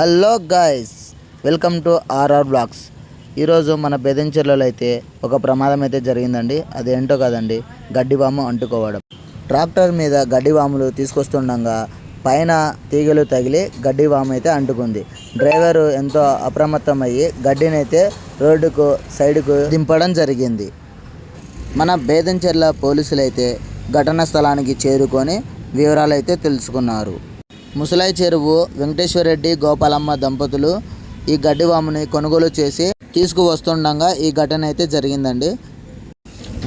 Hello guys welcome to R R blogs. ఈరోజు మన బెదంచెర్లలో అయితే ఒక ప్రమాదం అయితే జరిగిందండి. అదేంటో కదండి గడ్డివాము అంటుకోవడం. ట్రాక్టర్ మీద గడ్డివాములు తీసుకొస్తుండగా పైన తీగలు తగిలి గడ్డివాము అయితే అంటుకుంది. డ్రైవరు ఎంతో అప్రమత్తం అయ్యి గడ్డినైతే రోడ్డుకు సైడ్కు దింపడం జరిగింది. మన బేదంచెర్ల పోలీసులు అయితే ఘటనా స్థలానికి చేరుకొని వివరాలు అయితే తెలుసుకున్నారు. ముసలాయి చెరువు వెంకటేశ్వరరెడ్డి గోపాలమ్మ దంపతులు ఈ గడ్డివాముని కొనుగోలు చేసి తీసుకువస్తుండగా ఈ ఘటన అయితే జరిగిందండి.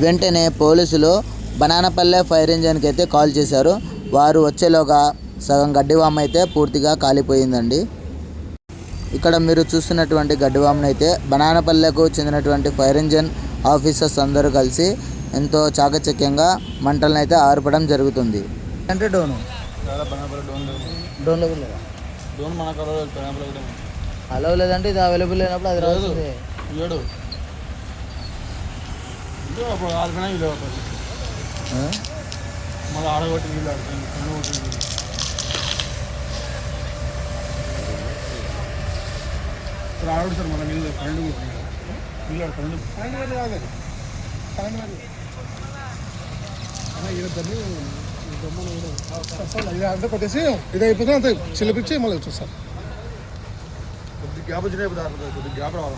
వెంటనే పోలీసులు బనానపల్లె ఫైర్ ఇంజన్కి అయితే కాల్ చేశారు. వారు వచ్చేలోగా సగం గడ్డివామ అయితే పూర్తిగా కాలిపోయిందండి. ఇక్కడ మీరు చూస్తున్నటువంటి గడ్డివామును అయితే బనానపల్లెకు చెందినటువంటి ఫైర్ ఇంజన్ ఆఫీసర్స్ అందరూ కలిసి ఎంతో చాకచక్యంగా మంటలను అయితే ఆర్పడం జరుగుతుంది. అంటే డోను? డోన్ లేదు. డోన్లో లేదా? డోన్ మన కలర్ బనాపల కూడా ఉంది. అలో లేదంటే ఇది అవైలబుల్ లేనప్పుడు అది రాదు ఏడు అప్పుడు వీళ్ళు అవుతుంది మళ్ళీ ఆడగొట్టి వీళ్ళు ఆడుతుంది కొట్టి ఇప్పుడు ఆడడు సార్ మళ్ళీ నీళ్ళు కరెంటు కొట్టింది నీళ్ళు. ఆడు కరెంటు కాదు కరెంట్ వేరు ఇది అంతా కొట్టేసి ఇది అయిపోతే అంతే చిలిపించి మళ్ళీ వచ్చేస్తారు కొద్ది గ్యాప్ వచ్చినా ఇప్పుడు కొద్ది గ్యాప్ రావాలి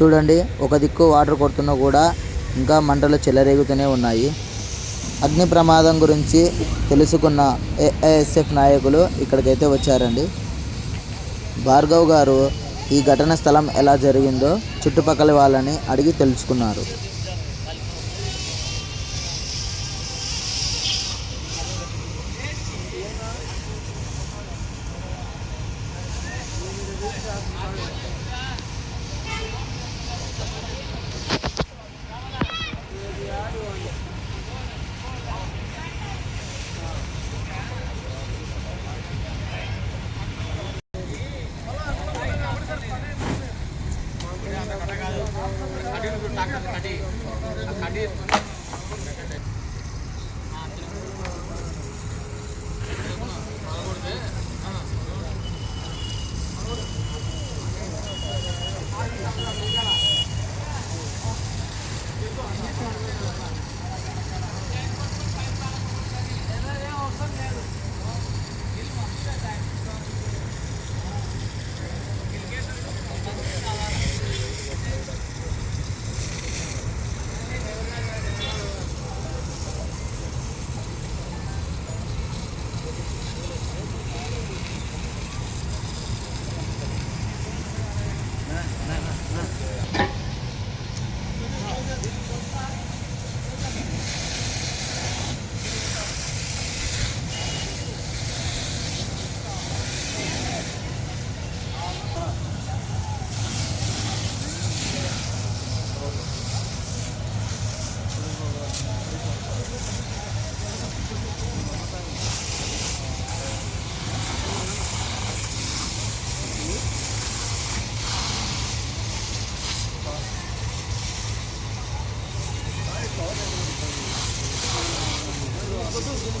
చూడండి ఒక దిక్కు వాటర్ కొడుతున్నా కూడా ఇంకా మంటలు చెలరేగుతూనే ఉన్నాయి. అగ్ని ప్రమాదం గురించి తెలుసుకున్న ఏఐఎస్ఎఫ్ నాయకులు ఇక్కడికైతే వచ్చారండి. భార్గవ్ గారు ఈ ఘటన స్థలం ఎలా జరిగిందో చుట్టుపక్కల వాళ్ళని అడిగి తెలుసుకున్నారు. ਸਾਡੇ ਸਾਡੇ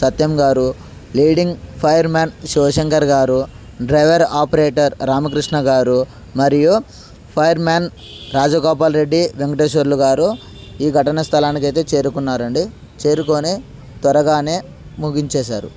సత్యం గారు లీడింగ్ ఫైర్ మ్యాన్ శివశంకర్ గారు డ్రైవర్ ఆపరేటర్ రామకృష్ణ గారు మరియు ఫైర్ మ్యాన్ రాజగోపాల్ రెడ్డి వెంకటేశ్వర్లు గారు ఈ ఘటన స్థలానికి అయితే చేరుకున్నారండి. చేరుకొని త్వరగానే ముగించేశారు.